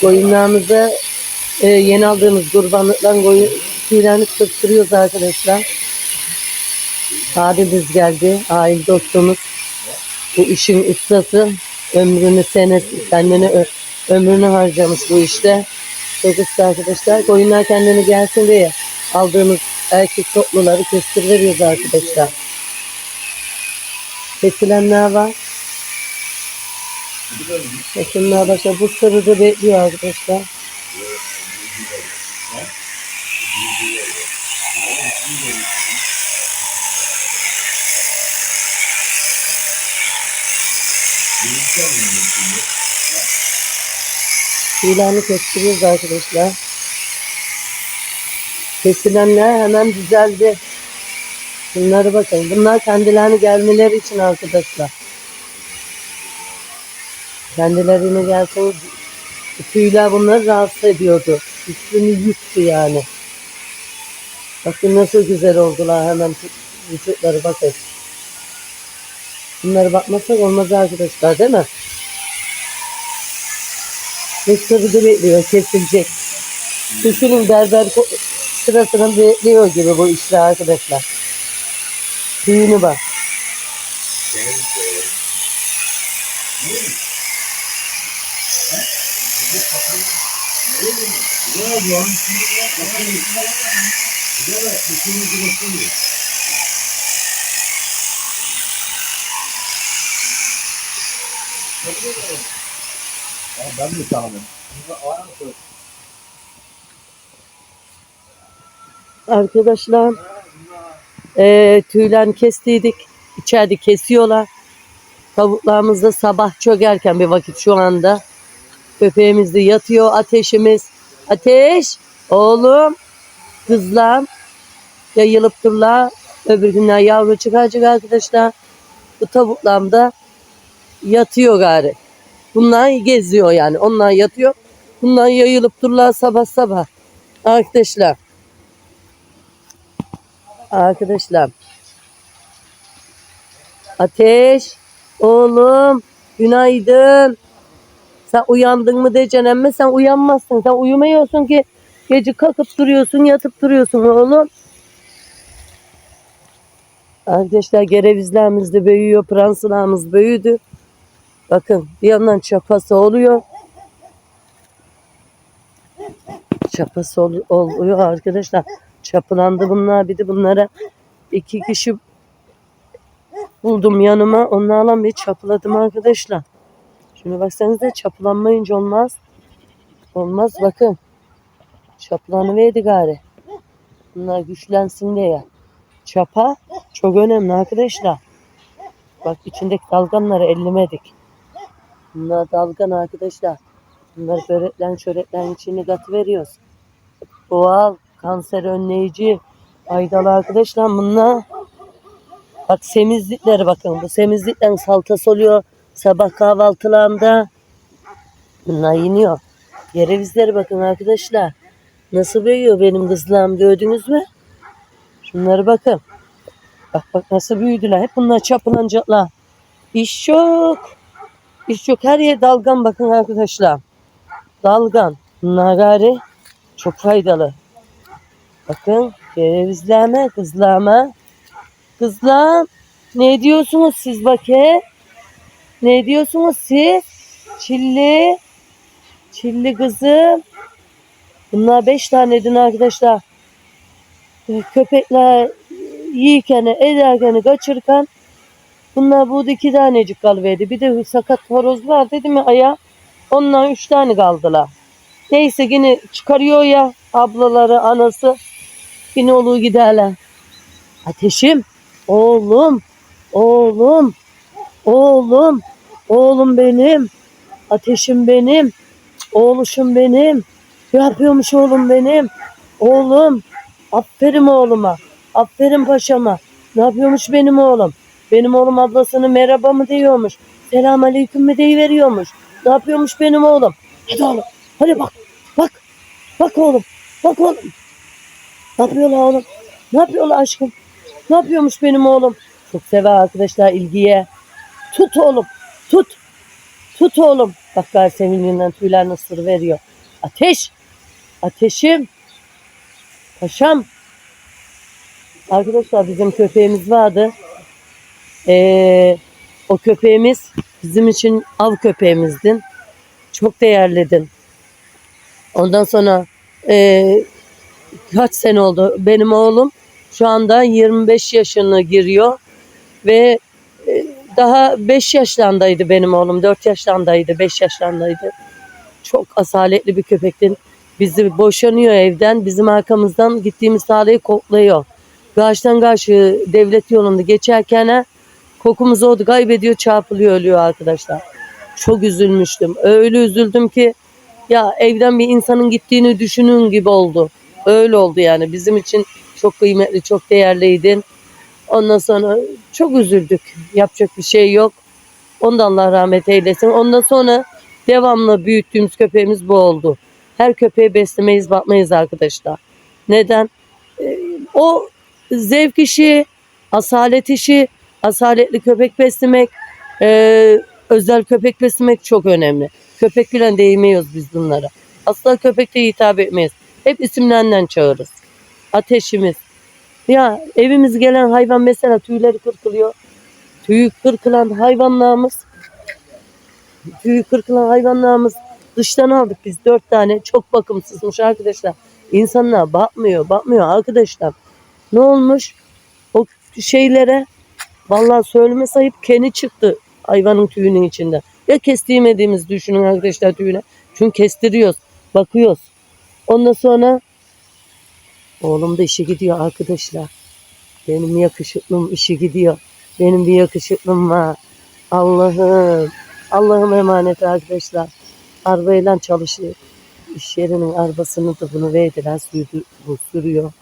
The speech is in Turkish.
Koyunlarımıza e, yeni aldığımız kurbanlıktan koyun tüylerini kırptırıyoruz arkadaşlar. Abimiz geldi. Aile dostumuz. Bu işin ustası. Ömrünü senesi, kendini ömrünü harcamış bu işte. Usta arkadaşlar. Koyunlar kendini gelsin diye aldığımız erkek topluları kestiriveriyoruz arkadaşlar. Kesilenler var. Kesinler başka bu sırrı bekliyor arkadaşlar. Tüylerini kestiriyoruz arkadaşlar. Kesilenler hemen düzeldi. Bunları bakın. Bunlar kendilerini gelmeleri için arkadaşlar. Kendilerine gelsin tüyler bunları rahatsız ediyordu. Üstünü yuttu yani. Bakın nasıl güzel oldular hemen vücutları bakın. Bunları bakmasak olmaz arkadaşlar değil mi? Mısırı da bekliyor kesilecek. Düşünün berber sırasını bekliyor gibi bu işler arkadaşlar. Tüyünü bak. Ben de tanımam. Arkadaşlar eee tüylerini kestiydik. İçeride kesiyorlar. Tavuklarımız da sabah çögerken bir vakit şu anda. Köpeğimiz de yatıyor ateşimiz. Ateş oğlum kızlar yayılıp durlar. Öbür günler yavru çıkacak arkadaşlar. Bu tavuklarım da yatıyor gari. Bunlar geziyor yani. Onlar yatıyor. Bunlar yayılıp durlar sabah sabah. Arkadaşlar. Arkadaşlar. Ateş. Oğlum. Günaydın. Sen uyandın mı diyeceksin ama sen uyanmazsın. Sen uyumuyorsun ki gece kalkıp duruyorsun, yatıp duruyorsun oğlum. Arkadaşlar gerevizlerimiz de büyüyor, pransularımız büyüdü. Bakın bir yandan çapası oluyor. Çapası ol- oluyor arkadaşlar. Çapılandı bunlar. Bir de bunlara iki kişi buldum yanıma. Onlarla bir çapıladım arkadaşlar. Şuna baksanıza çapılanmayınca olmaz. Olmaz bakın. Çapılanıverdi gari. Bunlar güçlensin diye. Çapa çok önemli arkadaşlar. Bak içindeki dalganları ellemedik. Bunlar dalgan arkadaşlar. Bunları böreklen çöreklen içine katıveriyoruz. Doğal, kanser önleyici, faydalı arkadaşlar bunlar. Bak semizlikleri bakın. Bu semizliklerin saltası oluyor. Sabah kahvaltılarında. Bunlar yeniyor. Yerevizleri bakın arkadaşlar. Nasıl büyüyor benim kızlarım gördünüz mü? Şunları bakın. Bak bak nasıl büyüdüler. Hep bunlar çapılanacaklar. İş yok. İş yok. Her yer dalgan bakın arkadaşlar. Dalgan. Bunlar gari çok faydalı. Bakın kerevizleme, kızlama. Kızlar ne diyorsunuz siz bakın? Ne diyorsunuz siz? Çilli. Çilli kızım. Bunlar beş taneydi arkadaşlar. Köpekler yiyken, ederken, kaçırırken bunlar burada iki tanecik kalıverdi. Bir de sakat horoz var dedi mi aya? Ondan üç tane kaldılar. Neyse yine çıkarıyor ya ablaları, anası. Yine oluğu giderler. Ateşim, oğlum, oğlum, oğlum, oğlum benim, ateşim benim, oğluşum benim, ne yapıyormuş oğlum benim, oğlum, aferin oğluma, aferin paşama, ne yapıyormuş benim oğlum, benim oğlum ablasını merhaba mı diyormuş, selam aleyküm mü deyiveriyormuş, ne yapıyormuş benim oğlum, hadi oğlum, hadi bak, bak, bak oğlum, bak oğlum, ne yapıyorlar oğlum, ne yapıyorlar aşkım, ne yapıyormuş benim oğlum? Çok sever arkadaşlar ilgiye. Tut oğlum. Tut. Tut oğlum. Bak Garsevin'den tüyler nasıl veriyor. Ateş. Ateşim. Paşam. Arkadaşlar bizim köpeğimiz vardı. Ee, o köpeğimiz bizim için av köpeğimizdin. Çok değerlidin. Ondan sonra ee, kaç sene oldu? Benim oğlum şu anda 25 yaşına giriyor ve e, daha 5 yaşlandaydı benim oğlum. 4 yaşlandaydı, 5 yaşlandaydı. Çok asaletli bir köpektin. Bizi boşanıyor evden. Bizim arkamızdan gittiğimiz tarlayı kokluyor. Karşıdan karşı devlet yolunda geçerken ha, kokumuzu o kaybediyor, çarpılıyor, ölüyor arkadaşlar. Çok üzülmüştüm. Öyle üzüldüm ki ya evden bir insanın gittiğini düşünün gibi oldu. Öyle oldu yani. Bizim için çok kıymetli, çok değerliydin. Ondan sonra çok üzüldük. Yapacak bir şey yok. Ondan Allah rahmet eylesin. Ondan sonra devamlı büyüttüğümüz köpeğimiz bu oldu. Her köpeği beslemeyiz, bakmayız arkadaşlar. Neden? Ee, o zevk işi, asalet işi, asaletli köpek beslemek, e, özel köpek beslemek çok önemli. Köpek bilen değmiyoruz biz bunlara. Asla köpekte hitap etmeyiz. Hep isimlerinden çağırırız. Ateşimiz. Ya evimiz gelen hayvan mesela tüyleri kırkılıyor. Tüyü kırkılan hayvanlarımız tüyü kırkılan hayvanlarımız dıştan aldık biz dört tane çok bakımsızmış arkadaşlar. İnsanlar bakmıyor bakmıyor arkadaşlar. Ne olmuş? O şeylere vallahi söyleme sayıp keni çıktı hayvanın tüyünün içinde. Ya kestirmediğimiz düşünün arkadaşlar tüyüne. Çünkü kestiriyoruz. Bakıyoruz. Ondan sonra oğlum da işe gidiyor arkadaşlar. Benim yakışıklım işe gidiyor. Benim bir yakışıklım var. Allah'ım. Allah'ım emanet arkadaşlar. Arabayla çalışıyor. İş yerinin arabasını da bunu verdiler. Sürdü, bu sürüyor.